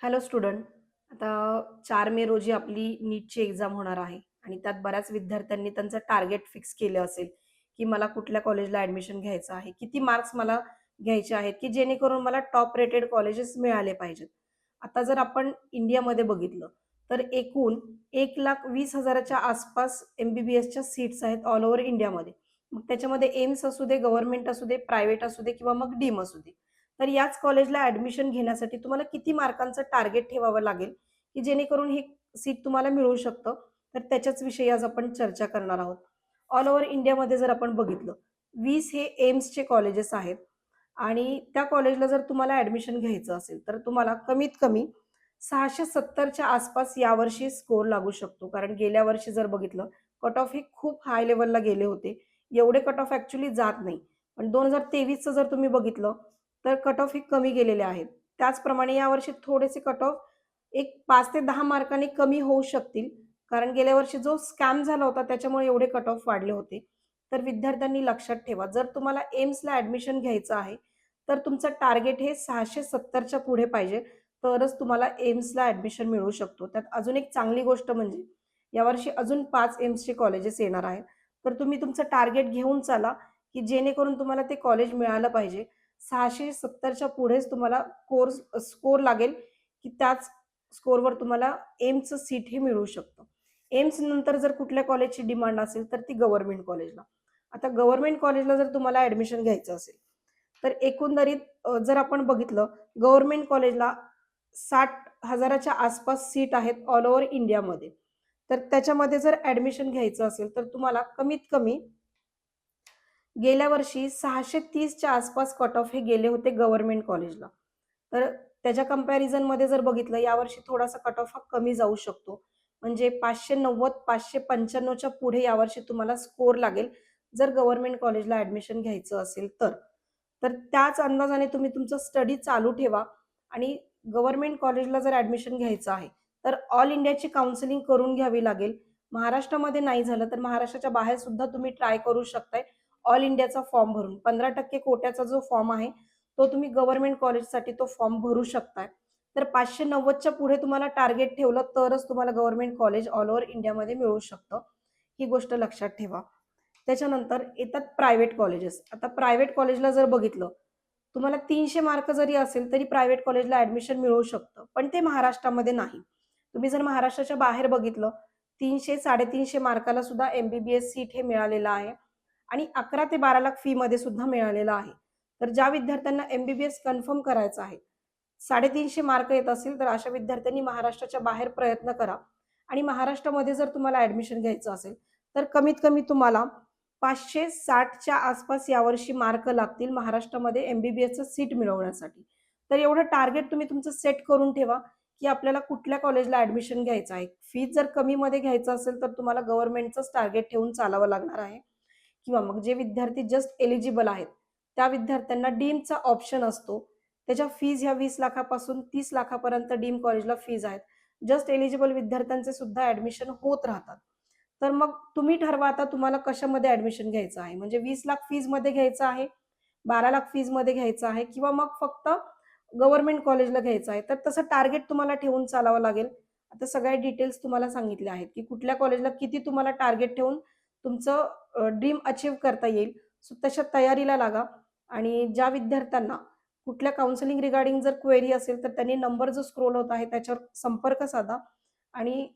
Hello student आता चार मे रोजी आपली नीटची एक्झाम होणार आहे आणि त्यात बऱ्याच विद्यार्थ्यांनी त्यांचं टार्गेट फिक्स केलं असेल की मला कुठल्या कॉलेजला ॲडमिशन घ्यायचं आहे किती मार्क्स मला घ्यायचे आहेत की जेणेकरून मला टॉप रेटेड कॉलेजेस मिळाले पाहिजेत. आता जर आपण इंडियामध्ये बघितलं तर एकूण एक लाख वीस हजाराच्या आसपास एम बी बी एसच्या सीट्स आहेत ऑल ओव्हर इंडियामध्ये. मग त्याच्यामध्ये एम्स असू दे गव्हर्नमेंट असू दे प्रायव्हेट असू दे किंवा मग डीम असू दे. तर याच कॉलेजला ॲडमिशन घेण्यासाठी तुम्हाला किती मार्कांचं टार्गेट ठेवावं लागेल? की जेणेकरून ही सीट तुम्हाला मिळू शकतं? तर त्याच्याच विषयी आज आपण चर्चा करणार आहोत. ऑल ओव्हर इंडियामध्ये जर आपण बघितलं वीस हे एम्सचे कॉलेजेस आहेत. आणि त्या कॉलेजला जर तुम्हाला ॲडमिशन घ्यायचं असेल तर तुम्हाला कमीत कमी सहाशे सत्तरच्या आसपास यावर्षी स्कोर लागू शकतो. कारण गेल्या वर्षी जर बघितलं कट ऑफ हे खूप हाय लेवलला गेले होते. एवढे कट ऑफ ॲक्च्युली जात नाही. पण दोन हजार तेवीसचं जर तुम्ही बघितलं तर कट ऑफ हे कमी गेलेले आहेत. त्याचप्रमाणे यावर्षी थोडेसे कट ऑफ एक पाच ते दहा मार्कांनी कमी होऊ शकतील. कारण गेल्या वर्षी जो स्कॅम झाला होता त्याच्यामुळे एवढे कट ऑफ वाढले होते. तर विद्यार्थ्यांनी लक्षात ठेवा जर तुम्हाला एम्सला ॲडमिशन घ्यायचं आहे तर तुमचं टार्गेट हे सहाशे सत्तरच्या पुढे पाहिजे. तरच तुम्हाला एम्सला ॲडमिशन मिळू शकतो. त्यात अजून एक चांगली गोष्ट म्हणजे यावर्षी अजून पाच एम्सचे कॉलेजेस येणार आहेत. तर तुम्ही तुमचं टार्गेट घेऊन चाला की जेणेकरून तुम्हाला ते कॉलेज मिळालं पाहिजे. सहाशे सत्तरच्या पुढेच तुम्हाला कोर्स स्कोर लागेल की त्याच स्कोरवर तुम्हाला एम्सचं सीट हे मिळू शकतं. एम्स नंतर जर कुठल्या कॉलेजची डिमांड असेल तर ती गव्हर्नमेंट कॉलेजला आता गव्हर्नमेंट कॉलेजला जर तुम्हाला ॲडमिशन घ्यायचं असेल तर एकंदरीत जर आपण बघितलं गव्हर्नमेंट कॉलेजला साठ हजाराच्या आसपास सीट आहेत ऑल ओव्हर इंडियामध्ये तर त्याच्यामध्ये जर ॲडमिशन घ्यायचं असेल तर तुम्हाला कमीत कमी गेल्या वर्षी सहाशे तीसच्या आसपास कट ऑफ हे गेले होते गव्हर्नमेंट कॉलेजला तर त्याच्या कम्पॅरिझनमध्ये जर बघितलं यावर्षी थोडासा कट ऑफ हा कमी जाऊ शकतो. म्हणजे पाचशे नव्वद पाचशे पंच्याण्णवच्या पुढे यावर्षी तुम्हाला स्कोर लागेल जर गव्हर्नमेंट कॉलेजला ॲडमिशन घ्यायचं असेल तर. तर त्याच अंदाजाने तुम्ही तुमचं स्टडी चालू ठेवा आणि गव्हर्नमेंट कॉलेजला जर ॲडमिशन घ्यायचं आहे तर ऑल इंडियाची काउन्सिलिंग करून घ्यावी लागेल. महाराष्ट्रामध्ये नाही झालं तर महाराष्ट्राच्या बाहेर सुद्धा तुम्ही ट्राय करू शकताय. ऑल इंडियाचा फॉर्म भरून पंधरा टक्के कोट्याचा जो फॉर्म आहे तो तुम्ही गव्हर्नमेंट कॉलेजसाठी तो फॉर्म भरू शकताय. तर पाचशे नव्वदच्या पुढे तुम्हाला टार्गेट ठेवलं तरच तुम्हाला गव्हर्नमेंट कॉलेज ऑल ओव्हर इंडियामध्ये मिळू शकतं. ही गोष्ट लक्षात ठेवा. त्याच्यानंतर येतात प्रायव्हेट कॉलेजेस. आता प्रायव्हेट कॉलेजला जर बघितलं तुम्हाला तीनशे मार्क जरी असेल तरी प्रायव्हेट कॉलेजला ॲडमिशन मिळू शकतं. पण ते महाराष्ट्रामध्ये नाही. तुम्ही जर महाराष्ट्राच्या बाहेर बघितलं तीनशे साडेतीनशे मार्काला सुद्धा एमबीबीएस सीट हे मिळालेलं आहे. आणि अकरा ते बारा लाख फीमध्ये सुद्धा मिळालेलं आहे. तर ज्या विद्यार्थ्यांना M B B S confirm करायचं आहे साडेतीनशे मार्क येत असतील तर अशा विद्यार्थ्यांनी महाराष्ट्राच्या बाहेर प्रयत्न करा. आणि महाराष्ट्रामध्ये जर तुम्हाला ॲडमिशन घ्यायचं असेल तर कमीत कमी तुम्हाला पाचशे साठच्या आसपास यावर्षी मार्क लागतील महाराष्ट्रामध्ये एम बी बी एसचं सीट मिळवण्यासाठी. तर एवढं टार्गेट तुम्ही तुमचं सेट करून ठेवा की आपल्याला कुठल्या कॉलेजला ॲडमिशन घ्यायचं आहे. फीज जर कमीमध्ये घ्यायचं असेल तर तुम्हाला गव्हर्नमेंटचंच टार्गेट ठेवून चालावं लागणार आहे. किंवा मग जे विद्यार्थी जस्ट एलिजिबल आहेत त्या विद्यार्थ्यांना डीमचा ऑप्शन असतो. त्याच्या फीज ह्या वीस लाखापासून तीस लाखापर्यंत डीम कॉलेजला फीज आहेत. जस्ट एलिजिबल विद्यार्थ्यांचे सुद्धा ऍडमिशन होत राहतात. तर मग तुम्ही ठरवा आता तुम्हाला कशामध्ये ऍडमिशन घ्यायचं आहे. म्हणजे वीस लाख फीजमध्ये घ्यायचं आहे बारा लाख फीजमध्ये घ्यायचं आहे किंवा मग फक्त गव्हर्नमेंट कॉलेजला घ्यायचं आहे. तर तसं टार्गेट तुम्हाला ठेवून चालावं लागेल. आता सगळ्या डिटेल्स तुम्हाला सांगितले आहेत की कुठल्या कॉलेजला किती तुम्हाला टार्गेट ठेवून तुमचं ड्रीम अचीव करता येईल. सो तशा तयारीला लागा. आणि ज्या विद्यार्थ्यांना कुठल्या काउन्सिलिंग रिगार्डिंग जर क्वेरी असेल तर त्यांनी नंबर जो स्क्रोल होत आहे त्याच्यावर संपर्क साधा. आणि